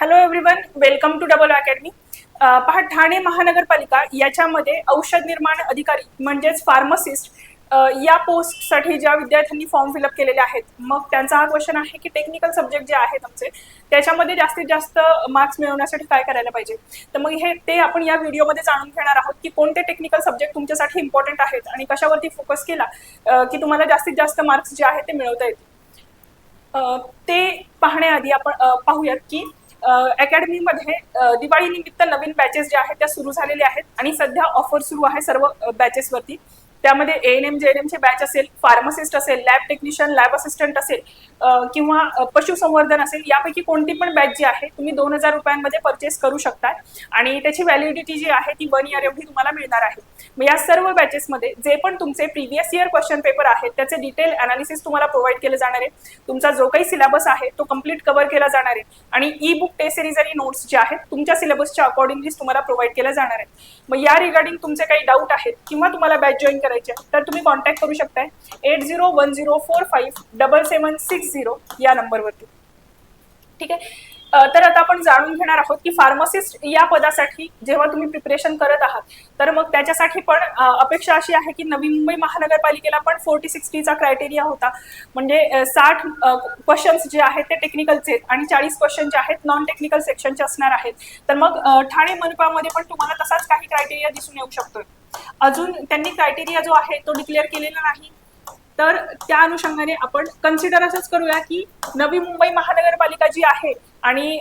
Hello everyone welcome to Double Academy पहा ठाणे महानगरपालिका याच्यामध्ये औषध निर्माण अधिकारी म्हणजेच फार्मसिस्ट या पोस्टसाठी ज्या विद्यार्थ्यांनी फॉर्म फिलअप केलेले आहेत मग त्यांचा हा क्वेश्चन आहे की टेक्निकल सब्जेक्ट जे आहेत आमचे त्याच्यामध्ये जास्तीत जास्त मार्क्स मिळवण्यासाठी काय करायला पाहिजे? तर मग हे ते आपण या व्हिडिओमध्ये जाणून घेणार आहोत की कोणते टेक्निकल सब्जेक्ट तुमच्यासाठी इम्पॉर्टंट आहेत आणि कशावरती फोकस केला की तुम्हाला जास्तीत जास्त मार्क्स जे आहेत ते मिळवता येतील. ते पाहण्याआधी आपण पाहूयात की अकॅडमीमध्ये दिवाळी निमित्त नवीन बॅचेस जे आहेत त्या सुरू झालेल्या आहेत आणि सध्या ऑफर सुरू आहे सर्व बॅचेसवरती त्यामध्ये A N M J N एमचे batch असेल फार्मासिस्ट असेल लॅब टेक्निशियन लॅब असिस्टंट असेल किंवा पशुसंवर्धन असेल यापैकी कोणती पण बॅच जी आहे तुम्ही दोन हजार रुपयांमध्ये परचेस करू शकता. आणि त्याची व्हॅलिडिटी जी आहे ती वन इयर एवढी तुम्हाला मिळणार आहे. मग या सर्व बॅचेसमध्ये जे पण तुमचे प्रिव्हियस इयर क्वेश्चन पेपर आहेत त्याचे डिटेल अनालिसिस तुम्हाला प्रोव्हाइड केले जाणार आहे. तुमचा जो काही सिलेबस आहे तो कंप्लीट कव्हर केला जाणार आहे. आणि ई बुक टेस्ट सिरीज आणि नोट्स जे आहेत तुमच्या सिलेबसच्या अकॉर्डिंगलीच तुम्हाला प्रोव्हाइड केल्या जाणार आहेत. मग या रिगार्डिंग तुमचे काही डाऊट आहेत किंवा तुम्हाला बॅच जॉईन करायचे आहे, तर तुम्ही कॉन्टॅक्ट करू शकताय. Eight zero one zero four five double seven six zero या नंबरवरती. ठीक आहे? तर आता आपण जाणून घेणार आहोत की फार्मासिस्ट या पदासाठी जेव्हा तुम्ही प्रिपरेशन करत आहात तर मग त्याच्यासाठी पण अपेक्षा अशी आहे की नवी मुंबई महानगरपालिकेला पण फोर्टी सिक्स्टीचा क्रायटेरिया होता. म्हणजे साठ क्वेश्चन्स जे आहेत ते टेक्निकलचे आहेत आणि चाळीस क्वेश्चन जे आहेत नॉन टेक्निकल सेक्शनचे असणार आहेत. तर मग ठाणे मनपामध्ये पण तुम्हाला तसाच काही क्रायटेरिया दिसून येऊ शकतोय. अजून त्यांनी क्रायटेरिया जो आहे तो डिक्लेअर केलेला नाही. तर त्या अनुषंगाने आपण कन्सिडर असंच करूया की नवी मुंबई महानगरपालिका जी आहे आणि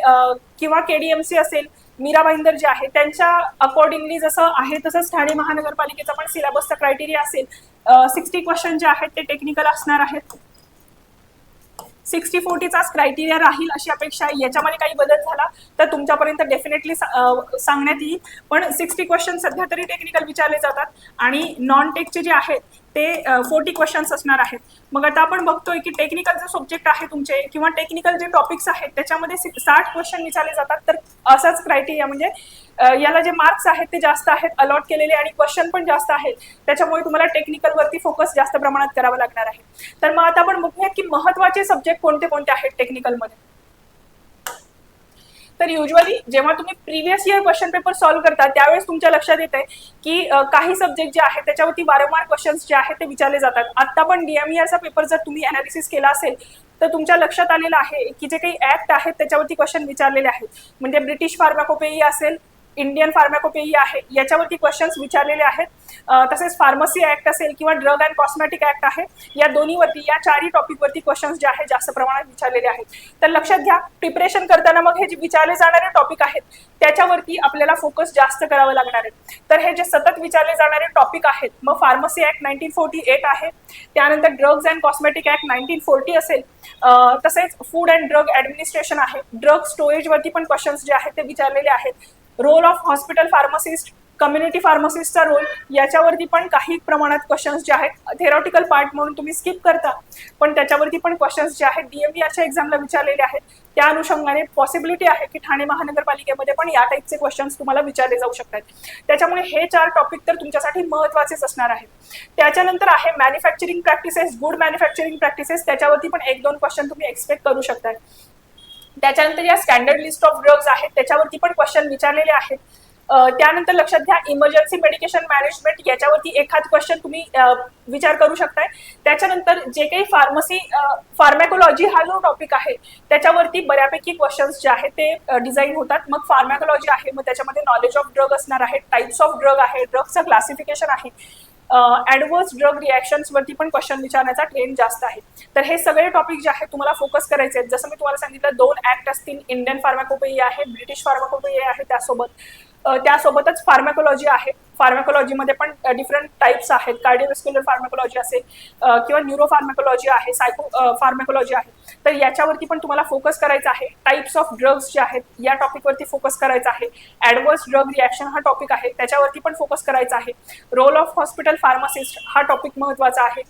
किंवा केडीएमसी असेल मीरा भाईंदर जे आहे त्यांच्या अकॉर्डिंगली जसं आहे तसंच ठाणे महानगरपालिकेचा पण सिलेबसचा क्रायटेरिया असेल. सिक्स्टी क्वेश्चन जे आहेत ते टेक्निकल असणार आहेत. सिक्स्टी फोर्टीचाच क्रायटेरिया राहील अशी अपेक्षा आहे. याच्यामध्ये काही बदल झाला तर तुमच्यापर्यंत डेफिनेटली सांगण्यात येईल. पण सिक्स्टी क्वेश्चन सध्या तरी टेक्निकल विचारले जातात. आणि नॉन टेकचे जे आहेत ते फोर्टी क्वेश्चन्स असणार आहेत. मग आता आपण बघतोय की टेक्निकल जे सब्जेक्ट आहे तुमचे किंवा टेक्निकल जे टॉपिक्स आहेत त्याच्यामध्ये साठ क्वेश्चन विचारले जातात. तर असाच क्रायटेरिया म्हणजे याला जे मार्क्स आहेत ते जास्त आहेत अलॉट केलेले आणि क्वेश्चन पण जास्त आहेत. त्याच्यामुळे तुम्हाला टेक्निकल वरती फोकस जास्त प्रमाणात करावा लागणार आहे. तर मग आता आपण बघूया की महत्त्वाचे सब्जेक्ट कोणते कोणते आहेत टेक्निकलमध्ये तर युजली जेव्हा तुम्ही previous year question paper solve करता त्यावेळेस तुमच्या लक्षात येते की काही सब्जेक्ट जे आहेत त्याच्यावरती वारंवार क्वेश्चन्स जे आहेत ते विचारले जातात. आता पण डीएमईआरचा पेपर जर तुम्ही अनालिसिस केला असेल तर तुमच्या लक्षात आलेलं आहे की जे काही ऍक्ट आहेत त्याच्यावरती क्वेश्चन विचारलेले आहेत. म्हणजे ब्रिटिश फार्माकोपेई असेल इंडियन फार्माकोपेई आहे. याच्यावरती क्वेश्चन्स विचारलेले आहेत. तसेच फार्मसी ऍक्ट असेल किंवा ड्रग अँड कॉस्मेटिक ऍक्ट आहे या दोन्हीवरती या चारही टॉपिकवरती क्वेश्चन्स जे आहेत जास्त प्रमाणात विचारलेले आहेत. तर लक्षात घ्या प्रिपरेशन करताना मग हे जे विचारले जाणारे टॉपिक आहेत त्याच्यावरती आपल्याला फोकस जास्त करावं लागणार आहे. तर हे जे सतत विचारले जाणारे टॉपिक आहेत मग pharmacy act nineteen forty eight आहे त्यानंतर drugs and cosmetic act nineteen forty असेल तसेच फूड अँड ड्रग ऍडमिनिस्ट्रेशन आहे. ड्रग स्टोरेजवरती पण क्वेश्चन्स जे आहेत ते विचारलेले आहेत. Role of hospital pharmacist community फार्मसिस्टचा role याच्यावरती पण काही प्रमाणात क्वेश्चन्स जे आहेत थेरॉटिकल पार्ट म्हणून तुम्ही स्किप करता. पण त्याच्यावरती पण क्वेश्चन्स जे आहेत डीएमईआरच्या एक्झामला विचारलेले आहेत. त्या अनुषंगाने पॉसिबिलिटी आहे की ठाणे महानगरपालिकेमध्ये पण या टाईपचे क्वेश्चन्स तुम्हाला विचारले जाऊ शकतात. त्याच्यामुळे हे चार टॉपिक तर तुमच्यासाठी महत्वाचेच असणार आहेत. त्याच्यानंतर आहे manufacturing practices good manufacturing practices त्याच्यावरती पण एक दोन क्वेश्चन तुम्ही एक्सपेक्ट करू शकता त्याच्यानंतर या स्टँडर्ड लिस्ट ऑफ ड्रग्ज आहेत त्याच्यावरती पण क्वेश्चन विचारलेले आहेत. त्यानंतर लक्षात घ्या इमर्जन्सी मेडिकेशन मॅनेजमेंट याच्यावरती एखाद क्वेश्चन तुम्ही विचार करू शकताय. त्याच्यानंतर जे काही फार्मसी फार्मॅकोलॉजी हा जो टॉपिक आहे त्याच्यावरती बऱ्यापैकी क्वेश्चन्स जे आहेत ते डिझाईन होतात. मग फार्मॅकोलॉजी आहे मग त्याच्यामध्ये नॉलेज ऑफ ड्रग असणार आहे टाईप्स ऑफ ड्रग आहे ड्रगचं क्लासिफिकेशन आहे. ऍडव्हर्स ड्रग रिॲक्शन्सवरती पण क्वेश्चन विचारण्याचा ट्रेंड जास्त आहे. तर हे सगळे टॉपिक जे आहेत तुम्हाला फोकस करायचे आहेत. जसं मी तुम्हाला सांगितलं दोन ऍक्ट असतील. इंडियन फार्माकोपेई आहे ब्रिटिश फार्माकोपेई आहे त्यासोबत. त्यासोबतच फार्मॅकोलॉजी आहे. फार्मॅकोलॉजीमध्ये पण डिफरंट टाईप्स आहेत. कार्डिओवेस्क्युलर फार्मॅकोलॉजी असेल किंवा न्यूरो फार्मॅकोलॉजी आहे सायको फार्मॅकोलॉजी आहे. तर याच्यावरती पण तुम्हाला फोकस करायचा आहे. टाईप्स ऑफ ड्रग्स जे आहेत या टॉपिकवरती फोकस करायचा आहे. ऍडव्हर्स ड्रग रिॲक्शन हा टॉपिक आहे त्याच्यावरती पण फोकस करायचा आहे. रोल ऑफ हॉस्पिटल फार्मासिस्ट हा टॉपिक महत्त्वाचा आहे.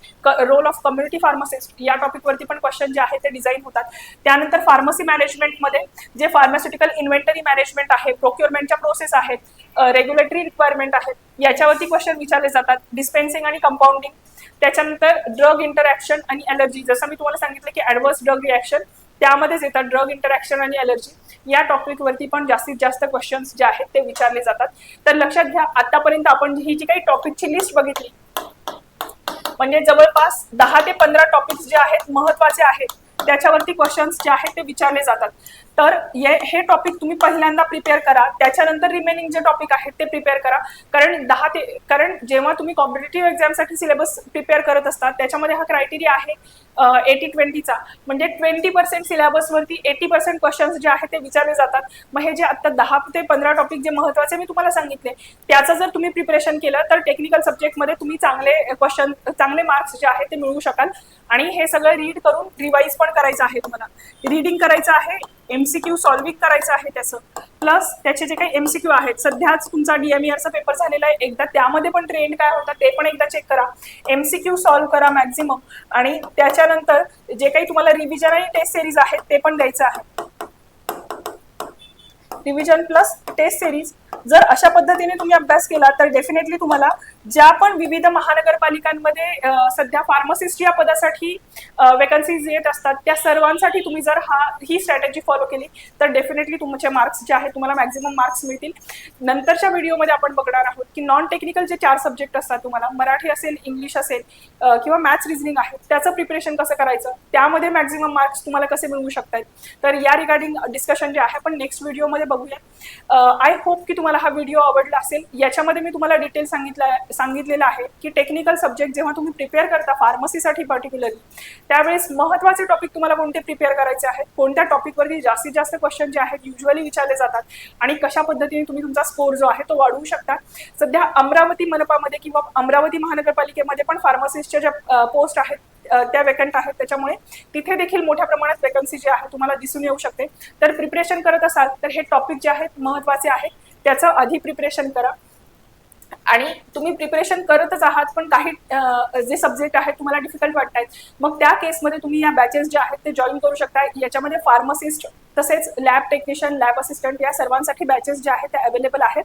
रोल ऑफ कम्युनिटी फार्मासिस्ट या टॉपिकवरती पण क्वेश्चन जे आहे ते डिझाईन होतात. त्यानंतर फार्मसी मॅनेजमेंटमध्ये जे फार्मास्युटिकल इन्व्हेंटरी मॅनेजमेंट आहे प्रोक्युरमेंटच्या प्रोसेस आहेत रेग्युलेटरी रिक्वायरमेंट आहेत याच्यावरती क्वेश्चन विचारले जातात. डिस्पेन्सिंग आणि कंपाऊंडिंग त्याच्यानंतर ड्रग इंटरॅक्शन आणि अलर्जी जसं मी तुम्हाला सांगितलं की ऍडव्हर्स ड्रग रिॲक्शन त्यामध्येच येतात ड्रग इंटरॅक्शन आणि अलर्जी या टॉपिकवरती पण जास्तीत जास्त क्वेश्चन्स जे आहेत ते विचारले जातात. तर लक्षात घ्या आतापर्यंत आपण ही जी काही टॉपिकची लिस्ट बघितली म्हणजे जवळपास दहा ते पंधरा टॉपिक्स जे आहेत महत्त्वाचे आहेत त्याच्यावरती क्वेश्चन्स जे आहेत ते विचारले जातात. तर हे टॉपिक तुम्ही पहिल्यांदा प्रिपेअर करा. त्याच्यानंतर रिमेनिंग जे टॉपिक आहेत ते प्रिपेअर करा. कारण दहा ते कारण जेव्हा तुम्ही कॉम्पिटेटिव्ह एक्झामसाठी सिलेबस प्रिपेअर करत असतात त्याच्यामध्ये हा क्रायटेरिया आहे एटी ट्वेंटीचा म्हणजे ट्वेंटी पर्सेंट सिलेबसवरती एटी पर्सेंट क्वेश्चन्स जे आहेत ते विचारले जातात. मग हे जे आता दहा ते पंधरा टॉपिक जे महत्त्वाचे मी तुम्हाला सांगितले त्याचं जर तुम्ही प्रिपरेशन केलं तर टेक्निकल सब्जेक्टमध्ये तुम्ही चांगले क्वेश्चन चांगले मार्क्स जे आहेत ते मिळवू शकाल. आणि हे सगळं रीड करून रिवाईज पण करायचं आहे तुम्हाला. रिडिंग करायचं आहे एमसीक्यू सॉल्विंग करायचं आहे त्याचं. प्लस त्याचे जे काही एमसीक्यू आहेत सध्याच तुमचा डीएमईआरचा पेपर झालेला आहे. एकदा त्यामध्ये पण ट्रेंड काय होता ते पण एकदा चेक करा. एमसीक्यू सॉल्व्ह करा मॅक्झिमम आणि त्याच्यानंतर जे काही तुम्हाला रिव्हिजन आणि टेस्ट सिरीज आहेत ते पण द्यायचं आहे. रिव्हिजन प्लस टेस्ट सिरीज जर अशा पद्धतीने तुम्ही अभ्यास केला तर डेफिनेटली तुम्हाला ज्या पण विविध महानगरपालिकांमध्ये सध्या फार्मसिस्ट या पदासाठी वेकन्सीज येत असतात त्या सर्वांसाठी तुम्ही जर हा ही स्ट्रॅटेजी फॉलो केली तर डेफिनेटली तुमचे मार्क्स जे आहेत तुम्हाला मॅक्झिमम मार्क्स मिळतील. नंतरच्या व्हिडिओमध्ये आपण बघणार आहोत की नॉन टेक्निकल जे चार सब्जेक्ट असतात तुम्हाला मराठी असेल इंग्लिश असेल किंवा मॅथ्स रिझनिंग आहे त्याचं प्रिपरेशन कसं करायचं त्यामध्ये मॅक्झिमम मार्क्स तुम्हाला कसे मिळवू शकतात तर या रिगार्डिंग डिस्कशन जे आहे पण नेक्स्ट व्हिडिओमध्ये बघूया आय होप की तुम्हाला हा व्हिडिओ आवडला असेल. याच्यामध्ये मी तुम्हाला डिटेल सांगितलं सांगितलेलं आहे की टेक्निकल सब्जेक्ट जेव्हा तुम्ही प्रिपेअर करता फार्मसीसाठी पर्टिक्युलरली त्यावेळेस महत्त्वाचे टॉपिक तुम्हाला कोणते प्रिपेअर करायचे आहेत? कोणत्या टॉपिकवरती जास्तीत जास्त क्वेश्चन जे आहेत युजली विचारले जातात आणि कशा पद्धतीने तुम्ही तुमचा स्कोर जो आहे तो वाढवू शकता? सध्या अमरावती मनपामध्ये किंवा अमरावती महानगरपालिकेमध्ये पण फार्मसिस्टच्या ज्या पोस्ट आहेत त्या वेकंट आहेत. त्याच्यामुळे तिथे देखील मोठ्या प्रमाणात वेकन्सी जी आहे तुम्हाला दिसून येऊ शकते. तर प्रिपरेशन करत असाल तर हे टॉपिक जे आहेत महत्त्वाचे आहेत. त्याचं आधी प्रिपरेशन करा. आणि तुम्ही प्रिपरेशन करतच आहात पण काही जे सब्जेक्ट आहेत तुम्हाला डिफिकल्ट वाटत आहेत मग त्या केसमध्ये तुम्ही या बॅचेस जे आहेत ते जॉईन करू शकता. याच्यामध्ये फार्मसिस्ट तसेच लॅब टेक्निशियन लॅब असिस्टंट या सर्वांसाठी बॅचेस जे आहेत ते अवेलेबल आहेत.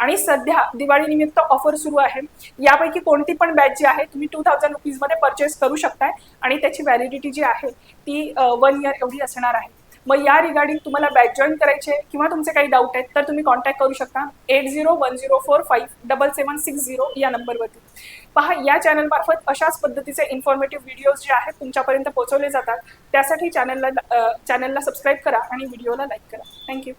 आणि सध्या दिवाळीनिमित्त ऑफर सुरू आहे. यापैकी कोणती पण बॅच जी आहे तुम्ही टू थाउजंड रुपीजमध्ये परचेस करू शकताय. आणि त्याची व्हॅलिडिटी जी आहे ती वन इयर एवढी असणार आहे. मग या रिगार्डिंग तुम्हाला बॅच जॉईन करायचे किंवा तुमचे काही डाऊट आहेत तर तुम्ही कॉन्टॅक्ट करू शकता. Eight zero one zero four five double seven six zero या नंबरवरती पहा या चॅनलमार्फत अशाच पद्धतीचे इन्फॉर्मेटिव्ह व्हिडिओज जे आहेत तुमच्यापर्यंत पोहोचवले जातात. त्यासाठी चॅनलला चॅनलला सबस्क्राईब करा आणि व्हिडिओला लाईक करा. थँक्यू